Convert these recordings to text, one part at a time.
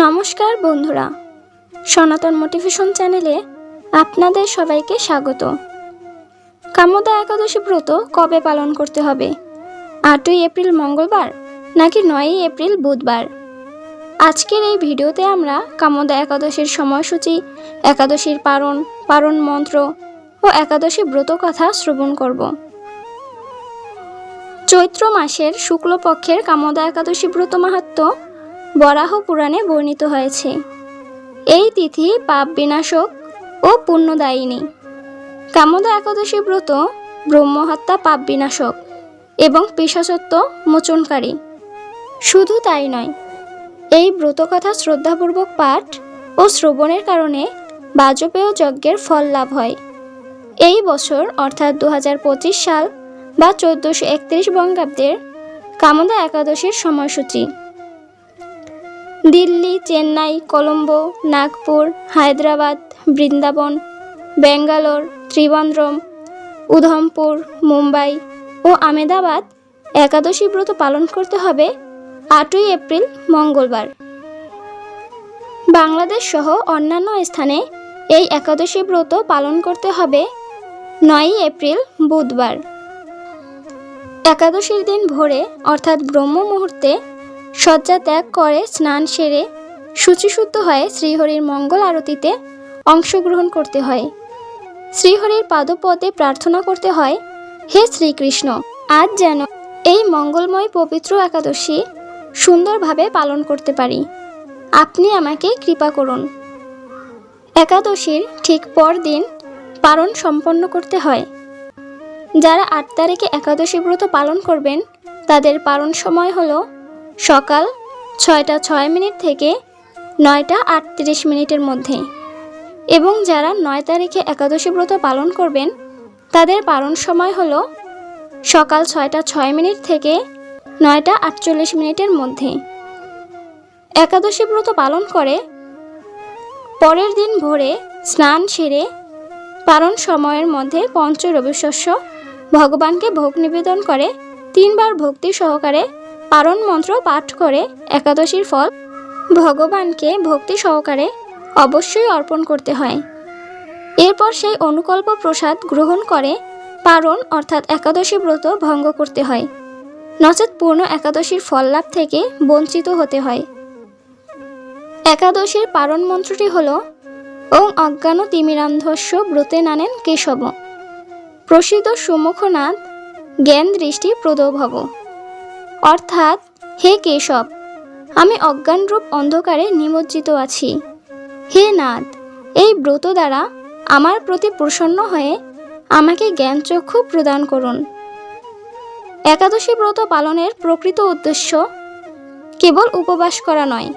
নমস্কার বন্ধুরা। সনাতন মোটিভেশন চ্যানেলে আপনাদের সবাইকে স্বাগত। কামদা একাদশী ব্রত কবে পালন করতে হবে? আটই এপ্রিল মঙ্গলবার নাকি নয়ই এপ্রিল বুধবার? আজকের এই ভিডিওতে আমরা কামদা একাদশীর সময়সূচি, একাদশীর পারণ পারণ মন্ত্র ও একাদশী ব্রত কথা শ্রবণ করব। চৈত্র মাসের শুক্লপক্ষের কামদা একাদশী ব্রত মাহাত্ম্য বরাহ পুরাণে বর্ণিত হয়েছে। এই তিথি পাপ বিনাশক ও পুণ্যদায়িনী। কামদা একাদশী ব্রত ব্রহ্মহত্যা পাপ বিনাশক এবং পিশাচত্ব মোচনকারী। শুধু তাই নয়, এই ব্রতকথা শ্রদ্ধাপূর্বক পাঠ ও শ্রবণের কারণে বাজপেয় যজ্ঞের ফল লাভ হয়। এই বছর, অর্থাৎ দু হাজার পঁচিশ সাল বা চোদ্দোশো একত্রিশ বঙ্গাব্দের কামদা একাদশীর সময়সূচি। দিল্লি, চেন্নাই, কলম্বো, নাগপুর, হায়দ্রাবাদ, বৃন্দাবন, ব্যাঙ্গালোর, ত্রিবান্দ্রম, উধমপুর, মুম্বাই ও আমেদাবাদ একাদশী ব্রত পালন করতে হবে আটই এপ্রিল, মঙ্গলবার। বাংলাদেশ সহ অন্যান্য স্থানে এই একাদশী ব্রত পালন করতে হবে নয়ই এপ্রিল, বুধবার। একাদশীর দিন ভোরে, অর্থাৎ ব্রহ্ম মুহূর্তে শয্যা ত্যাগ করে, স্নান সেরে শুচিশুদ্ধ হয়ে শ্রীহরির মঙ্গল আরতিতে অংশগ্রহণ করতে হয়। শ্রীহরির পাদপদে প্রার্থনা করতে হয়, হে শ্রীকৃষ্ণ, আজ যেন এই মঙ্গলময় পবিত্র একাদশী সুন্দরভাবে পালন করতে পারি। আপনি আমাকে কৃপা করুন। একাদশীর ঠিক পরদিন পালন সম্পন্ন করতে হয়। যারা আট তারিখে একাদশী ব্রত পালন করবেন, তাদের পালন সময় হলো সকাল ছয়টা ছয় মিনিট থেকে নয়টা আটত্রিশ মিনিটের মধ্যে। এবং যারা নয় তারিখে একাদশী ব্রত পালন করবেন, তাদের পালন সময় হলো সকাল ছয়টা ছয় মিনিট থেকে নয়টা আটচল্লিশ মিনিটের মধ্যে। একাদশী ব্রত পালন করে পরের দিন ভোরে স্নান সেরে পালন সময়ের মধ্যে পঞ্চ রবিশস্য ভগবানকে ভোগ নিবেদন করে, তিনবার ভক্তি সহকারে পারণ মন্ত্র পাঠ করে একাদশীর ফল ভগবানকে ভক্তি সহকারে অবশ্যই অর্পণ করতে হয়। এরপর সেই অনুকল্প প্রসাদ গ্রহণ করে পারণ অর্থাৎ একাদশী ব্রত ভঙ্গ করতে হয়। নচেত পূর্ণ একাদশীর ফল লাভ থেকে বঞ্চিত হতে হয়। একাদশীর পারণ মন্ত্রটি হল, ওং অজ্ঞান তিমিরান্ধস্য ব্রতে নানেন কেশব। প্রসিদ্ধ সুমুখনাথ, জ্ঞান দৃষ্টি প্রদভব। অর্থাৎ, হে কেশব, আমি অজ্ঞানরূপ অন্ধকারে নিমজ্জিত আছি। হে নাথ এই ব্রত দ্বারা আমার প্রতি প্রসন্ন হয়ে আমাকে জ্ঞানচক্ষু প্রদান করুন। একাদশী ব্রত পালনের প্রকৃত উদ্দেশ্য কেবল উপবাস করা নয়।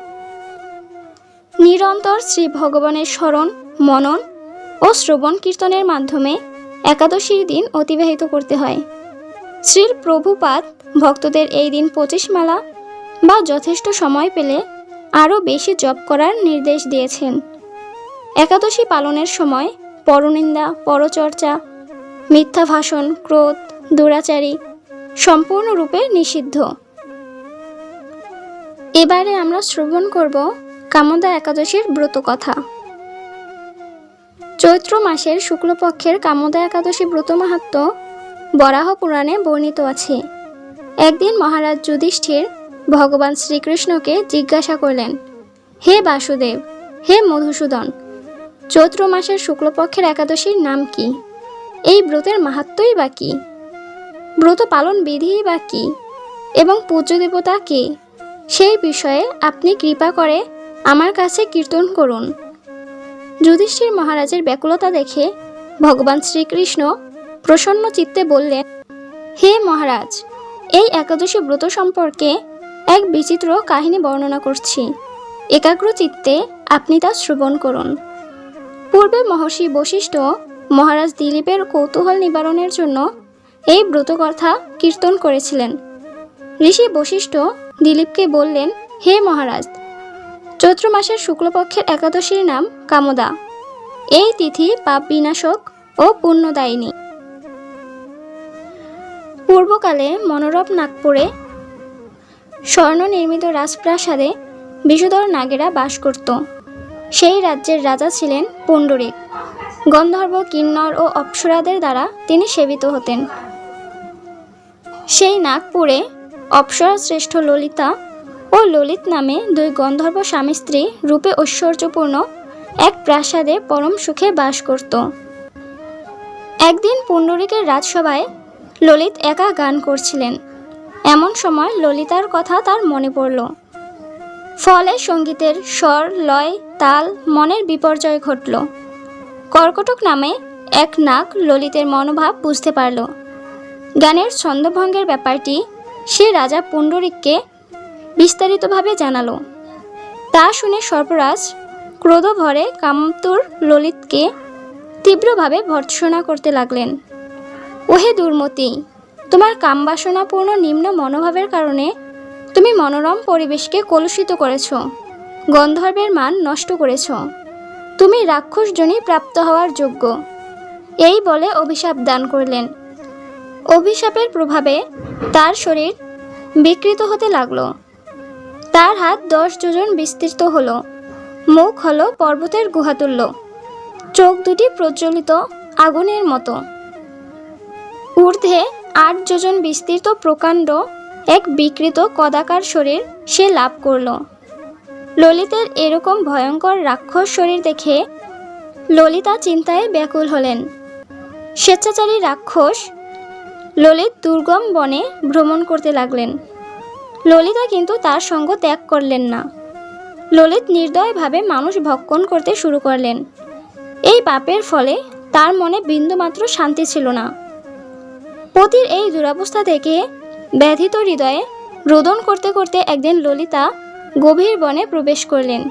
নিরন্তর শ্রী ভগবানের স্মরণ, মনন ও শ্রবণ কীর্তনের মাধ্যমে একাদশীর দিন অতিবাহিত করতে হয়। শ্রীর প্রভুপাত ভক্তদের এই দিন পঁচিশ মালা বা যথেষ্ট সময় পেলে আরও বেশি জপ করার নির্দেশ দিয়েছেন। একাদশী পালনের সময় পরনিন্দা, পরচর্চা, মিথ্যা ভাষণ, ক্রোধ, দুরাচারী সম্পূর্ণরূপে নিষিদ্ধ। এবারে আমরা শ্রবণ করব কামদা একাদশীর ব্রত কথা। চৈত্র মাসের শুক্লপক্ষের কামদা একাদশী ব্রত মাহাত্ম্য বরাহ পুরাণে বর্ণিত আছে। একদিন মহারাজ যুধিষ্ঠির ভগবান শ্রীকৃষ্ণকে জিজ্ঞাসা করলেন, হে বাসুদেব, হে মধুসূদন, চৈত্র মাসের শুক্লপক্ষের একাদশীর নাম কি? এই ব্রতের মাহাত্মই বা কী? ব্রত পালন বিধিই বা কী? এবং পূজ্য দেবতা কে? সেই বিষয়ে আপনি কৃপা করে আমার কাছে কীর্তন করুন। যুধিষ্ঠির মহারাজের ব্যাকুলতা দেখে ভগবান শ্রীকৃষ্ণ প্রসন্ন চিত্তে বললেন হে মহারাজ, এই একাদশী ব্রত সম্পর্কে এক বিচিত্র কাহিনী বর্ণনা করছি। একাগ্র চিত্তে আপনি তা শ্রবণ করুন। পূর্বে মহর্ষি বশিষ্ঠ মহারাজ দিলীপের কৌতূহল নিবারণের জন্য এই ব্রতকথা কীর্তন করেছিলেন। ঋষি বশিষ্ঠ দিলীপকে বললেন, হে মহারাজ, চৈত্র মাসের শুক্লপক্ষের একাদশীর নাম কামদা। এই তিথি পাপ বিনাশক ও পুণ্যদায়িনী। পূর্বকালে মনোরম নাগপুরে স্বর্ণ নির্মিত রাজপ্রাসাদে বিষধর নাগেরা বাস করত। সেই রাজ্যের রাজা ছিলেন পুণ্ডরিক। গন্ধর্ব, কিন্নর ও অপ্সরাদের দ্বারা তিনি সেবিত হতেন। সেই নাগপুরে অপ্সরা শ্রেষ্ঠ ললিতা ও ললিত নামে দুই গন্ধর্ব স্বামী স্ত্রী রূপে ঐশ্বর্যপূর্ণ এক প্রাসাদে পরম সুখে বাস করত। একদিন পুণ্ডরিকের রাজসভায় ললিত একা গান করছিলেন। এমন সময় ললিতার কথা তার মনে পড়ল। ফলে সঙ্গীতের স্বর, লয়, তাল, মনের বিপর্যয় ঘটল। কর্কটক নামে এক নাক ললিতের মনোভাব বুঝতে পারল। গানের ছন্দভঙ্গের ব্যাপারটি সে রাজা পুণ্ডরিককে বিস্তারিতভাবে জানালো। তা শুনে সর্পরাজ ক্রোধভরে কামতুর ললিতকে তীব্রভাবে ভর্ৎসনা করতে লাগলেন। ওহে দুর্মতি, তোমার কামবাসনাপূর্ণ নিম্ন মনোভাবের কারণে তুমি মনোরম পরিবেশকে কলুষিত করেছ, গন্ধর্বের মান নষ্ট করেছ। তুমি রাক্ষসজনী প্রাপ্ত হওয়ার যোগ্য। এই বলে অভিশাপ দান করলেন। অভিশাপের প্রভাবে তার শরীর বিকৃত হতে লাগল। তার হাত দশ যোজন বিস্তৃত হলো। মুখ হলো পর্বতের গুহাতুল্য চোখ দুটি প্রজ্বলিত আগুনের মতো। ঊর্ধ্বে আট যোজন বিস্তৃত প্রকাণ্ড এক বিকৃত কদাকার শরীর সে লাভ করল। ললিতের এরকম ভয়ঙ্কর রাক্ষস শরীর দেখে ললিতা চিন্তায় ব্যাকুল হলেন। স্বেচ্ছাচারী রাক্ষস ললিত দুর্গম বনে ভ্রমণ করতে লাগলেন। ললিতা কিন্তু তার সঙ্গ ত্যাগ করলেন না। ললিত নির্দয়ভাবে মানুষ ভক্ষণ করতে শুরু করলেন। এই পাপের ফলে তার মনে বিন্দুমাত্র শান্তি ছিল না। পতির এই দুরবস্থা থেকে ব্যাধিত হৃদয়ে রোদন করতে করতে একদিন ললিতা গভীর বনে প্রবেশ করলেন।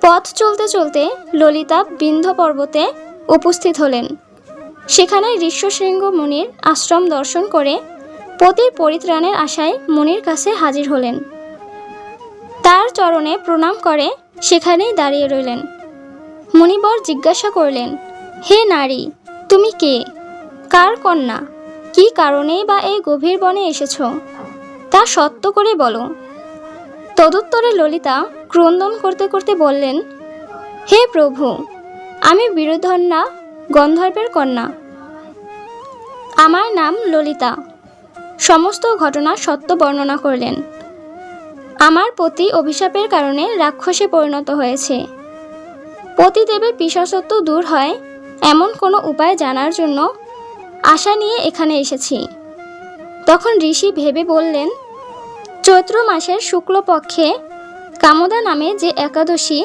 পথ চলতে চলতে ললিতা বিন্ধ্য পর্বতে উপস্থিত হলেন। সেখানে ঋষ্যশৃঙ্গ মুনির আশ্রম দর্শন করে পতির পরিত্রাণের আশায় মুনির কাছে হাজির হলেন। তার চরণে প্রণাম করে সেখানেই দাঁড়িয়ে রইলেন। মুনিবর জিজ্ঞাসা করলেন, হে নারী, তুমি কে? কার কন্যা? কি কারণেই বা এই গভীর বনে এসেছ? তা সত্য করে বলো। তদুত্তরে ললিতা ক্রন্দন করতে করতে বললেন, হে প্রভু, আমি বীরধন্যা গন্ধর্বের কন্যা। আমার নাম ললিতা। সমস্ত ঘটনা সত্য বর্ণনা করলেন। আমার পতি অভিশাপের কারণে রাক্ষসে পরিণত হয়েছে। পতিদেবের পিসাসত্ব দূর হয় এমন কোনো উপায় জানার জন্য আশা নিয়ে এখানে এসেছি। তখন ঋষি ভেবে বললেন, চৈত্র মাসের শুক্লপক্ষে কামদা নামে যে একাদশী,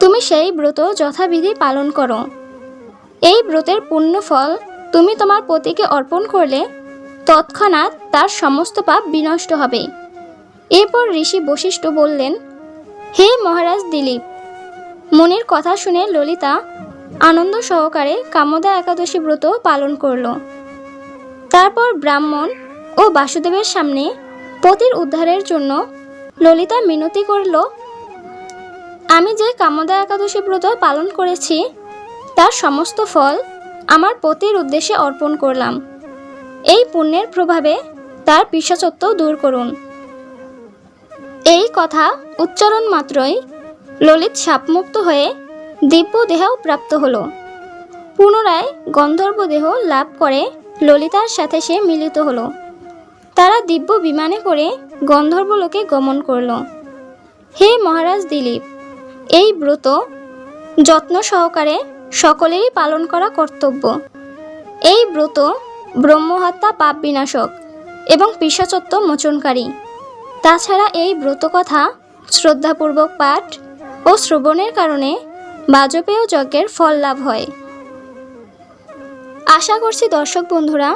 তুমি সেই ব্রত যথাবিধি পালন করো। এই ব্রতের পুণ্য ফল তুমি তোমার পতিকে অর্পণ করলে তৎক্ষণাৎ তার সমস্ত পাপ বিনষ্ট হবে। এরপর ঋষি বশিষ্ঠ বললেন, হে মহারাজ দিলীপ, মনির কথা শুনে ললিতা আনন্দ সহকারে কামদা একাদশী ব্রত পালন করল। তারপর ব্রাহ্মণ ও বাসুদেবের সামনে পতির উদ্ধারের জন্য ললিতা মিনতি করল, আমি যে কামদা একাদশী ব্রত পালন করেছি, তার সমস্ত ফল আমার পতির উদ্দেশ্যে অর্পণ করলাম। এই পুণ্যের প্রভাবে তার পিসাচত্ব দূর করুন। এই কথা উচ্চারণ মাত্রই ললিত সাপমুক্ত হয়ে দিব্য দেহ প্রাপ্ত হলো। পুনরায় গন্ধর্ব দেহ লাভ করে ললিতার সাথে সে মিলিত হলো। তারা দিব্য বিমানে করে গন্ধর্বলোকে গমন করল। হে মহারাজ দিলীপ, এই ব্রত যত্ন সহকারে সকলেরই পালন করা কর্তব্য। এই ব্রত ব্রহ্মহত্যা, পাপ বিনাশক এবং পিসাচত্ব মোচনকারী। তাছাড়া এই ব্রত কথা শ্রদ্ধাপূর্বক পাঠ ও শ্রবণের কারণে বাজপেয় যজ্ঞের ফল লাভ হয়। আশা করছি দর্শক বন্ধুরা,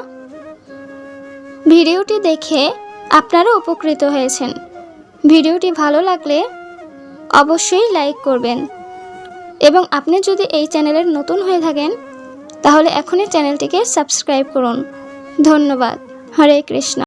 ভিডিওটি দেখে আপনারা উপকৃত হয়েছেন। ভিডিওটি ভালো লাগলে অবশ্যই লাইক করবেন এবং আপনি যদি এই চ্যানেলের নতুন হয়ে থাকেন, তাহলে এখনই চ্যানেলটিকে সাবস্ক্রাইব করুন। ধন্যবাদ। হরে কৃষ্ণ।